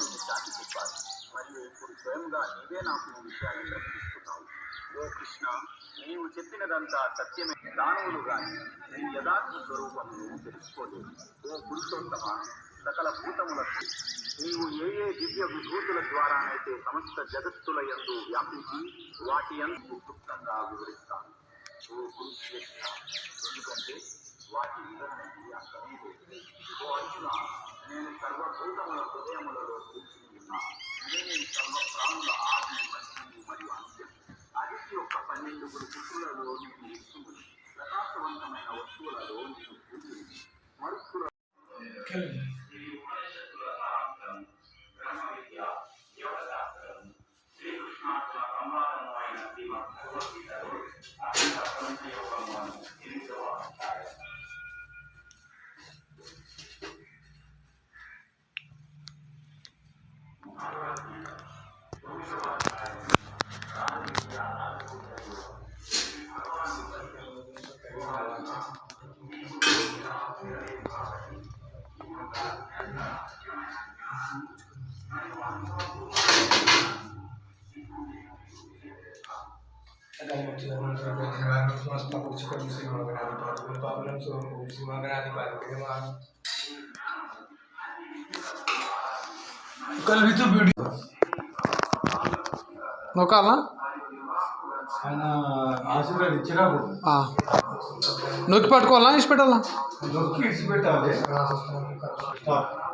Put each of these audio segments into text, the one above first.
చెప్పాలి మరియు ఇప్పుడు స్వయంగా నీవే నాకు ఈ విషయాన్ని ప్రకటిస్తున్నావు ఓ కృష్ణ నీవు చెప్పినదంతా సత్యమే దానవులు గాని నీ యథార్థ స్వరూపమును తెలుసుకోలేదు ఓ పురుషోత్తమ సకల భూతములకు నీవు ఏ ఏ దివ్య విభూతుల ద్వారానైతే సమస్త జగత్తుల యందు వ్యాపించి వాటి ఎందు గుప్తంగా వివరిస్తాను ఓ కురుక్షేత్ర ఎందుకంటే వాటి వివరణ అంతరం లేదు ఓ అర్జున నేను సర్వభూతముల హృదయములలో కూర్చుని ఉన్నా నేను సర్వ ప్రాణుల ఆది మధ్యము మరియు అంత్యం అదితి యొక్క పన్నెండుగురు పుత్రులలో నేను ప్రకాశవంతమైన వస్తువులలో నేను కూర్చుని कल भी तो वीडियो नौका ना आशीर्वाद इच्छा నొక్కి పట్టుకోవాలా ఇచ్చి పెట్టాలా నొక్కి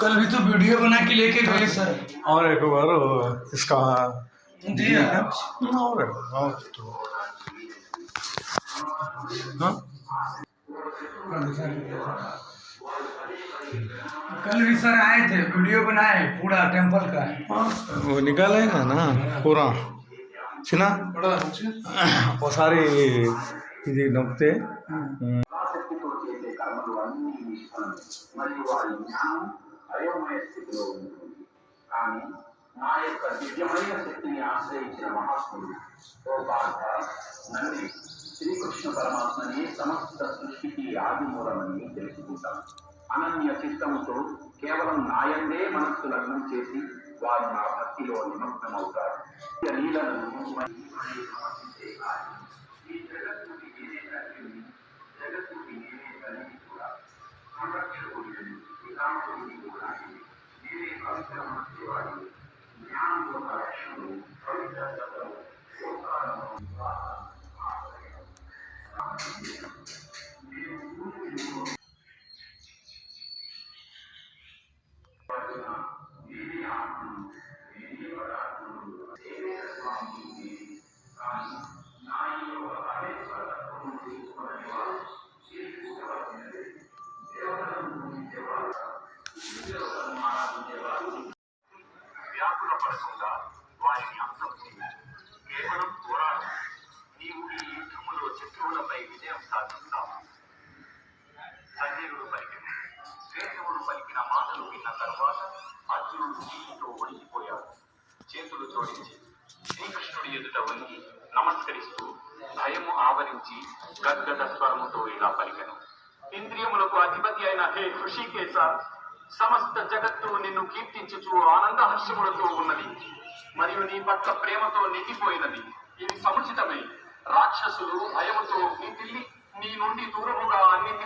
कल भी तो वीडियो बना के लेके गए सर। और एक बार इसका हाँ। और तो। हाँ? कल भी सर आए थे वीडियो बनाए पूरा टेंपल का। हाँ, वो निकालेगा ना पूरा। చిన్న ఒకసారి ఇది నొక్కితే ఆసక్తితో చేసే కర్మలు అన్ని మరియు వారి జ్ఞానం అయోమయ ఉంటుంది కానీ నా యొక్క దివ్యమైన శక్తిని ఆశ్రయించిన మహాత్ముడు ఓ పార్థ నన్ను శ్రీకృష్ణ పరమాత్మని సమస్త సృష్టికి ఆది మూలమని తెలుసుకుంటాను అనన్య చిత్తముతో కేవలం నాయందే మనస్సు లగ్నం చేసి వారు నా భక్తిలో నిమగ్నమవుతారు ఈ లీలలను మరియు Thank you. తర్వాత అర్జునుడు నీటితో వణికిపోయాడు చేతులు జోడించి శ్రీకృష్ణుడి ఎదుట వంగి నమస్కరిస్తూ భయము ఆవరించి గద్గద స్వరముతో ఇలా పలికను. ఇంద్రియములకు అధిపతి అయిన హే హృషికేశ సమస్త జగత్తు నిన్ను కీర్తించుచు ఆనంద హర్షములతో ఉన్నది. మరియు నీ పట్ల ప్రేమతో నిండిపోయినది. ఇది సముచితమే. రాక్షసులు భయముతో నిందిల్లి నీ నుండి దూరముగా అన్ని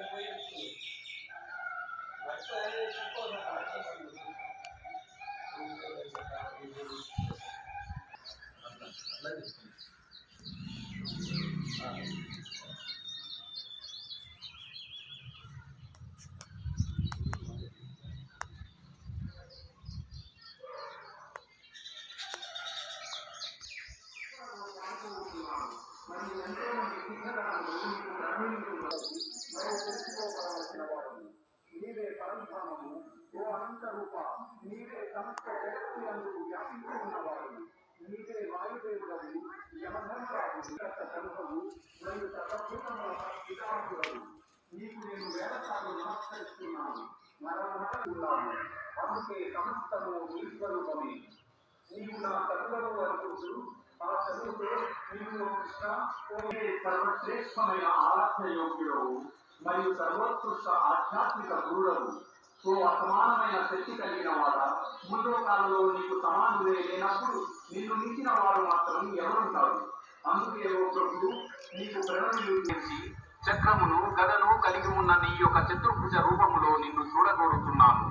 我自然就去报上名了，就是，嗯，那个啥，就是，啊，来，来就中。దిక్కులను నీవే పరంధామము ఓ అనంత రూప నీవే సమస్త జగత్తు అందు వ్యాపించి ఉన్నవాడు నీవే వాయుదేవుడవు యమధర్మరాజు విరక్త మరియు సర్వభూతముల పితామకుడవు నీకు నేను వేదసాలు నమస్కరిస్తున్నాను నరమన్నాను అందుకే సమస్తము నీ స్వరూపమే నీవు నా చదువులను అనుకుంటూ ఆ చదువుతో నీవు కృష్ణ సర్వశ్రేష్టమైన ఆరాధన యోగ్యుడవు మరియు సర్వోత్కృష్ట ఆధ్యాత్మిక గురుడవు. ఓ అసమానమైన శక్తి కలిగిన వాడ? ముందు కాలంలో నీకు సమానులే లేనప్పుడు నిన్ను మించిన వారు మాత్రం ఎవరుంటారు? అందుకే ఓ ప్రభు నీకు ప్రణయులు చేసి చక్రమును గదను కలిగి ఉన్న నీ యొక్క చతుర్భుజ రూపములో నిన్ను చూడగోరుతున్నాను.